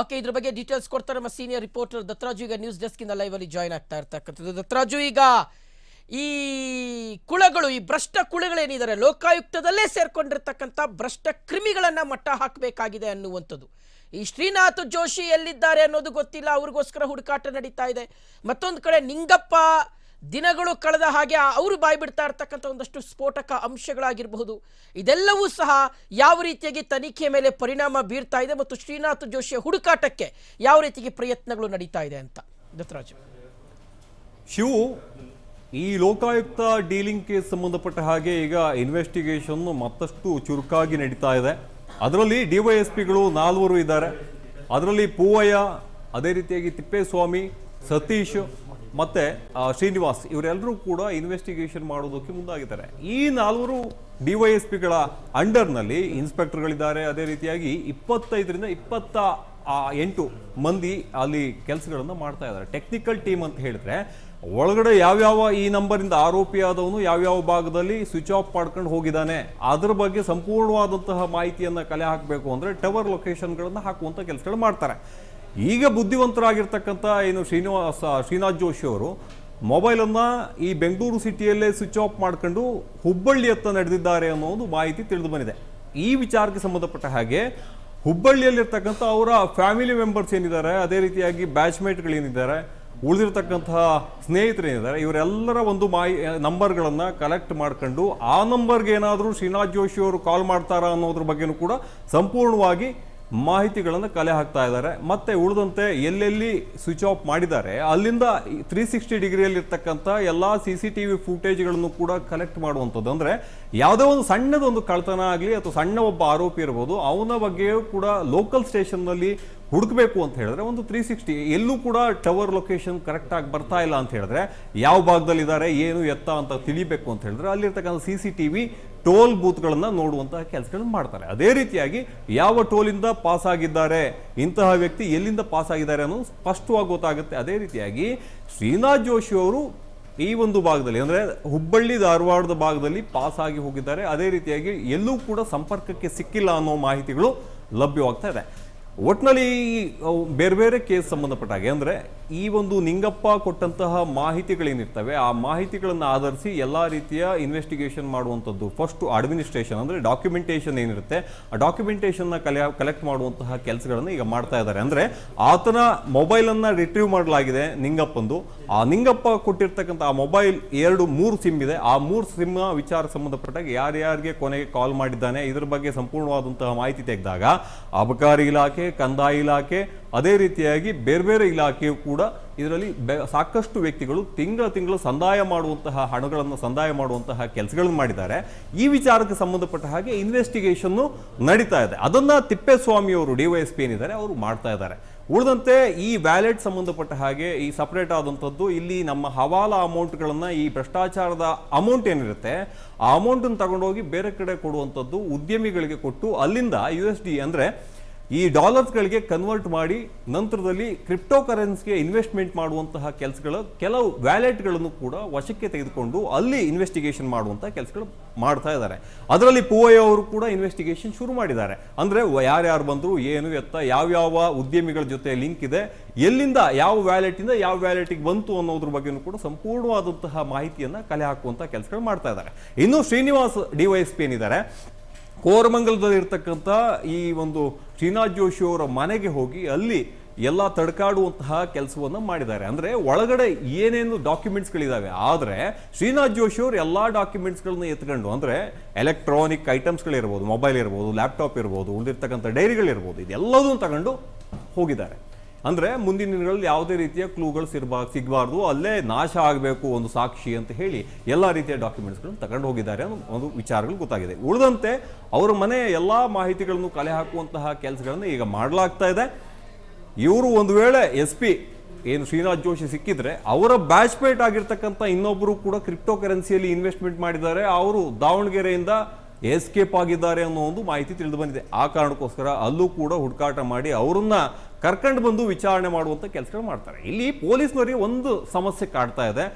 Okay ಇದ್ರ ಬಗ್ಗೆ details ಕೊಡ್ತಾರೆ ನಮ್ಮ ಸೀನಿಯರ್ ರಿಪೋರ್ಟರ್ ದತ್ತರಾಜು ಈಗ ನ್ಯೂಸ್ ಡೆಸ್ಕ್ ಇಂದ ಲೈವ್ ಅಲ್ಲಿ ಜಾಯ್ನ್ ಆಗ್ತಾ ಇರ್ತಕ್ಕಂಥದ್ದು. ದತ್ತರಾಜು ಈಗ ಈ ಕುಳಗಳು, ಈ ಭ್ರಷ್ಟ ಕುಳಗಳೇನಿದ್ದಾರೆ ಲೋಕಾಯುಕ್ತದಲ್ಲೇ ಸೇರ್ಕೊಂಡಿರ್ತಕ್ಕಂಥ ಭ್ರಷ್ಟ ಕ್ರಿಮಿಗಳನ್ನ ಮಟ್ಟ ಹಾಕಬೇಕಾಗಿದೆ ಅನ್ನುವಂಥದ್ದು. ಈ ಶ್ರೀನಾಥ್ ಜೋಶಿ ಎಲ್ಲಿದ್ದಾರೆ ಅನ್ನೋದು ಗೊತ್ತಿಲ್ಲ. ಅವ್ರಿಗೋಸ್ಕರ ಹುಡುಕಾಟ ನಡೀತಾ ಇದೆ. ಮತ್ತೊಂದು ಕಡೆ ನಿಂಗಪ್ಪ ದಿನಗಳು ಕಳೆದ ಹಾಗೆ ಅವರು ಬಾಯಿ ಬಿಡ್ತಾ ಇರ್ತಕ್ಕಂಥ ಒಂದಷ್ಟು ಸ್ಫೋಟಕ ಅಂಶಗಳಾಗಿರಬಹುದು. ಇದೆಲ್ಲವೂ ಸಹ ಯಾವ ರೀತಿಯಾಗಿ ತನಿಖೆ ಮೇಲೆ ಪರಿಣಾಮ ಬೀರ್ತಾ ಇದೆ ಮತ್ತು ಶ್ರೀನಾಥ್ ಜೋಶಿಯ ಹುಡುಕಾಟಕ್ಕೆ ಯಾವ ರೀತಿಯಾಗಿ ಪ್ರಯತ್ನಗಳು ನಡೀತಾ ಇದೆ ಅಂತ. ದತ್ತರಾಜು. ಶಿವು, ಈ ಲೋಕಾಯುಕ್ತ ಡೀಲಿಂಗ್ ಕೇಸ್ ಸಂಬಂಧಪಟ್ಟ ಹಾಗೆ ಈಗ ಇನ್ವೆಸ್ಟಿಗೇಷನ್ ಮತ್ತಷ್ಟು ಚುರುಕಾಗಿ ನಡೀತಾ ಇದೆ. ಅದರಲ್ಲಿ ಡಿವೈಎಸ್ಪಿಗಳು ನಾಲ್ವರು ಇದ್ದಾರೆ. ಅದರಲ್ಲಿ ಪೂವಯ್ಯ, ಅದೇ ರೀತಿಯಾಗಿ ತಿಪ್ಪೇಸ್ವಾಮಿ, ಸತೀಶ್ ಮತ್ತೆ ಶ್ರೀನಿವಾಸ್ ಇವರೆಲ್ಲರೂ ಕೂಡ ಇನ್ವೆಸ್ಟಿಗೇಷನ್ ಮಾಡೋದಕ್ಕೆ ಮುಂದಾಗಿದ್ದಾರೆ. ಈ ನಾಲ್ವರು ಡಿವೈಎಸ್ಪಿಗಳ ಅಂಡರ್ನಲ್ಲಿ ಇನ್ಸ್ಪೆಕ್ಟರ್ಗಳಿದ್ದಾರೆ. ಅದೇ ರೀತಿಯಾಗಿ ಇಪ್ಪತ್ತೈದರಿಂದ ಇಪ್ಪತ್ತ ಎಂಟು ಮಂದಿ ಅಲ್ಲಿ ಕೆಲಸಗಳನ್ನು ಮಾಡ್ತಾ ಇದ್ದಾರೆ. ಟೆಕ್ನಿಕಲ್ ಟೀಮ್ ಅಂತ ಹೇಳಿದ್ರೆ, ಒಳಗಡೆ ಯಾವ್ಯಾವ ಈ ನಂಬರಿಂದ ಆರೋಪಿಯಾದವನು ಯಾವ್ಯಾವ ಭಾಗದಲ್ಲಿ ಸ್ವಿಚ್ ಆಫ್ ಮಾಡ್ಕೊಂಡು ಹೋಗಿದ್ದಾನೆ, ಅದ್ರ ಬಗ್ಗೆ ಸಂಪೂರ್ಣವಾದಂತಹ ಮಾಹಿತಿಯನ್ನು ಕಲೆ ಹಾಕಬೇಕು ಅಂದ್ರೆ ಟವರ್ ಲೊಕೇಶನ್ಗಳನ್ನು ಹಾಕುವಂತ ಕೆಲಸಗಳು ಮಾಡ್ತಾರೆ. ಈಗ ಬುದ್ಧಿವಂತರಾಗಿರ್ತಕ್ಕಂಥ ಏನು ಶ್ರೀನಿವಾಸ, ಶ್ರೀನಾಥ್ ಜೋಶಿ ಅವರು ಮೊಬೈಲನ್ನು ಈ ಬೆಂಗಳೂರು ಸಿಟಿಯಲ್ಲೇ ಸ್ವಿಚ್ ಆಫ್ ಮಾಡ್ಕೊಂಡು ಹುಬ್ಬಳ್ಳಿಯತ್ತ ನಡೆದಿದ್ದಾರೆ ಅನ್ನೋ ಒಂದು ಮಾಹಿತಿ ತಿಳಿದು ಬಂದಿದೆ. ಈ ವಿಚಾರಕ್ಕೆ ಸಂಬಂಧಪಟ್ಟ ಹಾಗೆ ಹುಬ್ಬಳ್ಳಿಯಲ್ಲಿರ್ತಕ್ಕಂಥ ಅವರ ಫ್ಯಾಮಿಲಿ ಮೆಂಬರ್ಸ್ ಏನಿದ್ದಾರೆ, ಅದೇ ರೀತಿಯಾಗಿ ಬ್ಯಾಚ್ಮೇಟ್ಗಳೇನಿದ್ದಾರೆ ಉಳಿದಿರ್ತಕ್ಕಂತಹ ಸ್ನೇಹಿತರೇನಿದ್ದಾರೆ ಇವರೆಲ್ಲರ ಒಂದು ಮಾಹಿ, ನಂಬರ್ಗಳನ್ನು ಕಲೆಕ್ಟ್ ಮಾಡ್ಕೊಂಡು ಆ ನಂಬರ್ಗೆ ಏನಾದರೂ ಶ್ರೀನಾಥ್ ಜೋಶಿ ಅವರು ಕಾಲ್ ಮಾಡ್ತಾರಾ ಅನ್ನೋದ್ರ ಬಗ್ಗೆನೂ ಕೂಡ ಸಂಪೂರ್ಣವಾಗಿ ಮಾಹಿತಿಗಳನ್ನು ಕಲೆ ಹಾಕ್ತಾ ಇದ್ದಾರೆ. ಮತ್ತೆ ಉಳಿದಂತೆ ಎಲ್ಲೆಲ್ಲಿ ಸ್ವಿಚ್ ಆಫ್ ಮಾಡಿದ್ದಾರೆ, ಅಲ್ಲಿಂದ ತ್ರೀ ಸಿಕ್ಸ್ಟಿ ಡಿಗ್ರಿಯಲ್ಲಿರ್ತಕ್ಕಂಥ ಎಲ್ಲ ಸಿ ಸಿ ಟಿ ವಿ ಫುಟೇಜ್ಗಳನ್ನು ಕೂಡ ಕಲೆಕ್ಟ್ ಮಾಡುವಂಥದ್ದು. ಅಂದರೆ ಯಾವುದೇ ಒಂದು ಸಣ್ಣದೊಂದು ಕಳ್ತನ ಆಗಲಿ ಅಥವಾ ಸಣ್ಣ ಒಬ್ಬ ಆರೋಪಿ ಇರ್ಬೋದು, ಅವನ ಬಗ್ಗೆಯೂ ಕೂಡ ಲೋಕಲ್ ಸ್ಟೇಷನ್ನಲ್ಲಿ ಹುಡುಕಬೇಕು ಅಂತ ಹೇಳಿದ್ರೆ ಒಂದು ತ್ರೀ ಸಿಕ್ಸ್ಟಿ ಎಲ್ಲೂ ಕೂಡ ಟವರ್ ಲೊಕೇಶನ್ ಕರೆಕ್ಟಾಗಿ ಬರ್ತಾ ಇಲ್ಲ ಅಂತ ಹೇಳಿದ್ರೆ, ಯಾವ ಭಾಗದಲ್ಲಿದ್ದಾರೆ, ಏನು ಎತ್ತ ಅಂತ ತಿಳಿಬೇಕು ಅಂತ ಹೇಳಿದ್ರೆ, ಅಲ್ಲಿರ್ತಕ್ಕಂಥ C C T V toll ಬೂತ್ಗಳನ್ನು ನೋಡುವಂತಹ ಕೆಲಸಗಳನ್ನು ಮಾಡ್ತಾರೆ. ಅದೇ ರೀತಿಯಾಗಿ ಯಾವ ಟೋಲಿಂದ ಪಾಸ್ ಆಗಿದ್ದಾರೆ ಇಂತಹ ವ್ಯಕ್ತಿ ಎಲ್ಲಿಂದ ಪಾಸ್ ಆಗಿದ್ದಾರೆ ಅನ್ನೋದು ಸ್ಪಷ್ಟವಾಗಿ ಗೊತ್ತಾಗುತ್ತೆ. ಅದೇ ರೀತಿಯಾಗಿ ಶ್ರೀನಾಥ್ ಜೋಶಿ ಅವರು ಈ ಒಂದು ಭಾಗದಲ್ಲಿ, ಅಂದರೆ ಹುಬ್ಬಳ್ಳಿ, ಧಾರವಾಡದ ಭಾಗದಲ್ಲಿ ಪಾಸ್ ಆಗಿ ಹೋಗಿದ್ದಾರೆ. ಅದೇ ರೀತಿಯಾಗಿ ಎಲ್ಲೂ ಕೂಡ ಸಂಪರ್ಕಕ್ಕೆ ಸಿಕ್ಕಿಲ್ಲ ಅನ್ನೋ ಮಾಹಿತಿಗಳು ಲಭ್ಯವಾಗ್ತಾ ಇದೆ. ಒಟ್ಟಿನಲ್ಲಿ ಬೇರೆ ಬೇರೆ ಕೇಸ್ ಸಂಬಂಧಪಟ್ಟ ಹಾಗೆ. ಅಂದರೆ ಈ ಒಂದು ನಿಂಗಪ್ಪ ಕೊಟ್ಟಂತಹ ಮಾಹಿತಿಗಳೇನಿರ್ತವೆ, ಆ ಮಾಹಿತಿಗಳನ್ನು ಆಧರಿಸಿ ಎಲ್ಲ ರೀತಿಯ ಇನ್ವೆಸ್ಟಿಗೇಷನ್ ಮಾಡುವಂಥದ್ದು. ಫಸ್ಟ್ ಅಡ್ಮಿನಿಸ್ಟ್ರೇಷನ್ ಅಂದರೆ ಡಾಕ್ಯುಮೆಂಟೇಷನ್ ಏನಿರುತ್ತೆ, ಆ ಡಾಕ್ಯುಮೆಂಟೇಷನ್ನ ಕಲೆ ಕಲೆಕ್ಟ್ ಮಾಡುವಂತಹ ಕೆಲಸಗಳನ್ನು ಈಗ ಮಾಡ್ತಾ ಇದ್ದಾರೆ. ಅಂದರೆ ಆತನ ಮೊಬೈಲನ್ನು ರಿಟ್ರೀವ್ ಮಾಡಲಾಗಿದೆ ನಿಂಗಪ್ಪಂದು. ಆ ನಿಂಗಪ್ಪ ಕೊಟ್ಟಿರ್ತಕ್ಕಂಥ ಆ ಮೊಬೈಲ್ ಎರಡು, ಮೂರು ಸಿಮ್ ಇದೆ. ಆ ಮೂರು ಸಿಮ್ ವಿಚಾರ ಸಂಬಂಧಪಟ್ಟಾಗ ಯಾರ್ಯಾರಿಗೆ ಕೊನೆಗೆ ಕಾಲ್ ಮಾಡಿದ್ದಾನೆ, ಇದ್ರ ಬಗ್ಗೆ ಸಂಪೂರ್ಣವಾದಂತಹ ಮಾಹಿತಿ ತೆಗೆದಾಗ ಅಬಕಾರಿ ಇಲಾಖೆ, ಕಂದಾಯ ಇಲಾಖೆ, ಅದೇ ರೀತಿಯಾಗಿ ಬೇರೆ ಬೇರೆ ಇಲಾಖೆಯು ಕೂಡ ಇದರಲ್ಲಿ ಸಾಕಷ್ಟು ವ್ಯಕ್ತಿಗಳು ತಿಂಗಳ ತಿಂಗಳು ಸಂದಾಯ ಮಾಡುವಂತಹ ಹಣಗಳನ್ನು ಸಂದಾಯ ಮಾಡುವಂತಹ ಕೆಲಸಗಳನ್ನು ಮಾಡಿದ್ದಾರೆ. ಈ ವಿಚಾರಕ್ಕೆ ಸಂಬಂಧಪಟ್ಟ ಹಾಗೆ ಇನ್ವೆಸ್ಟಿಗೇಷನ್ನು ನಡೀತಾ ಇದೆ. ಅದನ್ನು ತಿಪ್ಪೇಸ್ವಾಮಿ ಅವರು ಡಿವೈಎಸ್ಪಿ ಏನಿದ್ದಾರೆ, ಅವರು ಮಾಡ್ತಾ ಇದ್ದಾರೆ. ಉಳಿದಂತೆ ಈ ವ್ಯಾಲೆಟ್ ಸಂಬಂಧಪಟ್ಟ ಹಾಗೆ ಈ ಸಪರೇಟ್ ಆದಂಥದ್ದು, ಇಲ್ಲಿ ನಮ್ಮ ಹವಾಲಾ ಅಮೌಂಟ್ಗಳನ್ನು ಈ ಭ್ರಷ್ಟಾಚಾರದ ಅಮೌಂಟ್ ಏನಿರುತ್ತೆ, ಆ ಅಮೌಂಟನ್ನು ತಗೊಂಡೋಗಿ ಬೇರೆ ಕಡೆ ಕೊಡುವಂಥದ್ದು ಉದ್ಯಮಿಗಳಿಗೆ ಕೊಟ್ಟು ಅಲ್ಲಿಂದ ಯು ಎಸ್ ಡಿ ಅಂದರೆ ಈ ಡಾಲರ್ಸ್ಗಳಿಗೆ ಕನ್ವರ್ಟ್ ಮಾಡಿ ನಂತರದಲ್ಲಿ ಕ್ರಿಪ್ಟೋ ಕರೆನ್ಸಿಗೆ ಇನ್ವೆಸ್ಟ್ಮೆಂಟ್ ಮಾಡುವಂತಹ ಕೆಲಸಗಳು ಕೆಲವು ವ್ಯಾಲೆಟ್ಗಳನ್ನು ಕೂಡ ವಶಕ್ಕೆ ತೆಗೆದುಕೊಂಡು ಅಲ್ಲಿ ಇನ್ವೆಸ್ಟಿಗೇಷನ್ ಮಾಡುವಂತಹ ಕೆಲಸಗಳು ಮಾಡ್ತಾ ಇದ್ದಾರೆ. ಅದರಲ್ಲಿ ಪೂವಯ್ಯ ಅವರು ಕೂಡ ಇನ್ವೆಸ್ಟಿಗೇಷನ್ ಶುರು ಮಾಡಿದ್ದಾರೆ. ಅಂದರೆ ಯಾರ್ಯಾರು ಬಂದರು, ಏನು ಎತ್ತ, ಯಾವ್ಯಾವ ಉದ್ಯಮಿಗಳ ಜೊತೆ ಲಿಂಕ್ ಇದೆ, ಎಲ್ಲಿಂದ ಯಾವ ವ್ಯಾಲೆಟಿಂದ ಯಾವ ವ್ಯಾಲೆಟಿಗೆ ಬಂತು ಅನ್ನೋದ್ರ ಬಗ್ಗೆಯೂ ಕೂಡ ಸಂಪೂರ್ಣವಾದಂತಹ ಮಾಹಿತಿಯನ್ನು ಕಲೆ ಹಾಕುವಂಥ ಕೆಲಸಗಳು ಮಾಡ್ತಾ ಇದ್ದಾರೆ. ಇನ್ನು ಶ್ರೀನಿವಾಸ್ ಡಿವೈಎಸ್ಪಿ ಏನಿದ್ದಾರೆ ಕೋರಮಂಗಲದಲ್ಲಿ ಇರ್ತಕ್ಕಂಥ ಈ ಒಂದು ಶ್ರೀನಾಥ್ ಜೋಶಿ ಅವರ ಮನೆಗೆ ಹೋಗಿ ಅಲ್ಲಿ ಎಲ್ಲ ತಡ್ಕಾಡುವಂತಹ ಕೆಲಸವನ್ನು ಮಾಡಿದ್ದಾರೆ. ಅಂದರೆ ಒಳಗಡೆ ಏನೇನು ಡಾಕ್ಯುಮೆಂಟ್ಸ್ಗಳಿದ್ದಾವೆ ಆದರೆ ಶ್ರೀನಾಥ್ ಜೋಶಿ ಅವರು ಎಲ್ಲ ಡಾಕ್ಯುಮೆಂಟ್ಸ್ಗಳನ್ನ ಎತ್ಕೊಂಡು, ಅಂದರೆ ಎಲೆಕ್ಟ್ರಾನಿಕ್ ಐಟಮ್ಸ್ಗಳಿರ್ಬೋದು ಮೊಬೈಲ್ ಇರ್ಬೋದು ಲ್ಯಾಪ್ಟಾಪ್ ಇರ್ಬೋದು ಉಳಿದಿರ್ತಕ್ಕಂಥ ಡೈರಿಗಳಿರ್ಬೋದು ಇದೆಲ್ಲದನ್ನು ತಗೊಂಡು ಹೋಗಿದ್ದಾರೆ. ಅಂದ್ರೆ ಮುಂದಿನ ದಿನಗಳಲ್ಲಿ ಯಾವುದೇ ರೀತಿಯ ಕ್ಲೂಗಳು ಸಿರ್ಬಾ ಸಿಗಬಾರ್ದು, ಅಲ್ಲೇ ನಾಶ ಆಗಬೇಕು ಒಂದು ಸಾಕ್ಷಿ ಅಂತ ಹೇಳಿ ಎಲ್ಲ ರೀತಿಯ ಡಾಕ್ಯುಮೆಂಟ್ಸ್ಗಳನ್ನು ತಗೊಂಡು ಹೋಗಿದ್ದಾರೆ ಒಂದು ವಿಚಾರಗಳು ಗೊತ್ತಾಗಿದೆ. ಉಳಿದಂತೆ ಅವರ ಮನೆಯ ಎಲ್ಲ ಮಾಹಿತಿಗಳನ್ನು ಕಲೆ ಹಾಕುವಂತಹ ಕೆಲಸಗಳನ್ನು ಈಗ ಮಾಡಲಾಗ್ತಾ ಇದೆ. ಇವರು ಒಂದು ವೇಳೆ ಎಸ್ ಪಿ ಏನು ಶ್ರೀನಾಥ್ ಜೋಶಿ ಸಿಕ್ಕಿದ್ರೆ ಅವರ ಬ್ಯಾಚ್ಮೇಟ್ ಆಗಿರ್ತಕ್ಕಂಥ ಇನ್ನೊಬ್ಬರು ಕೂಡ ಕ್ರಿಪ್ಟೋ ಕರೆನ್ಸಿಯಲ್ಲಿ ಇನ್ವೆಸ್ಟ್ಮೆಂಟ್ ಮಾಡಿದ್ದಾರೆ. ಅವರು ದಾವಣಗೆರೆಯಿಂದ ಎಸ್ಕೇಪ್ ಆಗಿದ್ದಾರೆ ಅನ್ನೋ ಒಂದು ಮಾಹಿತಿ ತಿಳಿದು ಬಂದಿದೆ. ಆ ಕಾರಣಕ್ಕೋಸ್ಕರ ಅಲ್ಲೂ ಕೂಡ ಹುಡುಕಾಟ ಮಾಡಿ ಅವರನ್ನ ಕರ್ಕೊಂಡು ಬಂದು ವಿಚಾರಣೆ ಮಾಡುವಂತ ಕೆಲಸಗಳು ಮಾಡ್ತಾರೆ. ಇಲ್ಲಿ ಪೊಲೀಸ್ನವರಿಗೆ ಒಂದು ಸಮಸ್ಯೆ ಕಾಡ್ತಾ ಇದೆ.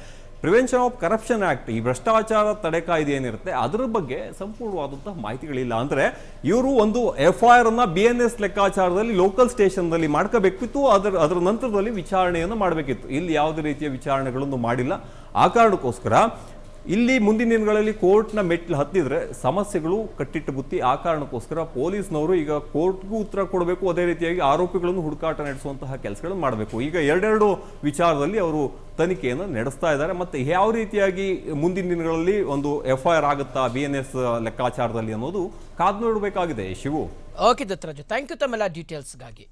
ಪ್ರಿವೆನ್ಷನ್ ಆಫ್ ಕರಪ್ಷನ್ ಆಕ್ಟ್ ಈ ಭ್ರಷ್ಟಾಚಾರ ತಡೆ ಕಾಯ್ದೆ ಏನಿರುತ್ತೆ, ಅದರ ಬಗ್ಗೆ ಸಂಪೂರ್ಣವಾದಂತಹ ಮಾಹಿತಿಗಳಿಲ್ಲ ಅಂದ್ರೆ ಇವರು ಒಂದು ಎಫ್ ಐ ಆರ್ ಅನ್ನ ಬಿ ಎನ್ ಎಸ್ ಲೆಕ್ಕಾಚಾರದಲ್ಲಿ ಲೋಕಲ್ ಸ್ಟೇಷನ್ನಲ್ಲಿ ಮಾಡ್ಕೋಬೇಕಿತ್ತು, ಅದರ ಅದರ ನಂತರದಲ್ಲಿ ವಿಚಾರಣೆಯನ್ನು ಮಾಡಬೇಕಿತ್ತು. ಇಲ್ಲಿ ಯಾವುದೇ ರೀತಿಯ ವಿಚಾರಣೆಗಳನ್ನು ಮಾಡಿಲ್ಲ. ಆ ಕಾರಣಕ್ಕೋಸ್ಕರ ಇಲ್ಲಿ ಮುಂದಿನ ದಿನಗಳಲ್ಲಿ ಕೋರ್ಟ್ನ ಮೆಟ್ಲು ಹತ್ತಿದ್ರೆ ಸಮಸ್ಯೆಗಳು ಕಟ್ಟಿಟ್ಟು ಬುತ್ತಿ ಆ ಕಾರಣಕ್ಕೋಸ್ಕರ ಪೊಲೀಸ್ನವರು ಈಗ ಕೋರ್ಟ್ಗೂ ಉತ್ತರ ಕೊಡಬೇಕು. ಅದೇ ರೀತಿಯಾಗಿ ಆರೋಪಿಗಳನ್ನು ಹುಡುಕಾಟ ನಡೆಸುವಂತಹ ಕೆಲಸಗಳನ್ನು ಮಾಡಬೇಕು. ಈಗ ಎರಡೆರಡು ವಿಚಾರದಲ್ಲಿ ಅವರು ತನಿಖೆಯನ್ನು ನಡೆಸ್ತಾ ಇದ್ದಾರೆ. ಮತ್ತೆ ಯಾವ ರೀತಿಯಾಗಿ ಮುಂದಿನ ದಿನಗಳಲ್ಲಿ ಒಂದು ಎಫ್ ಐ ಆರ್ ಆಗುತ್ತಾ, ಬಿ ಎನ್ ಎಸ್ ಲೆಕ್ಕಾಚಾರದಲ್ಲಿ ಅನ್ನೋದು ಕಾದು ನೋಡಬೇಕಾಗಿದೆ. Shivu. Okay Dattaraju thank you ತಮ್ಮೆಲ್ಲ ಡೀಟೇಲ್ಸ್ಗಾಗಿ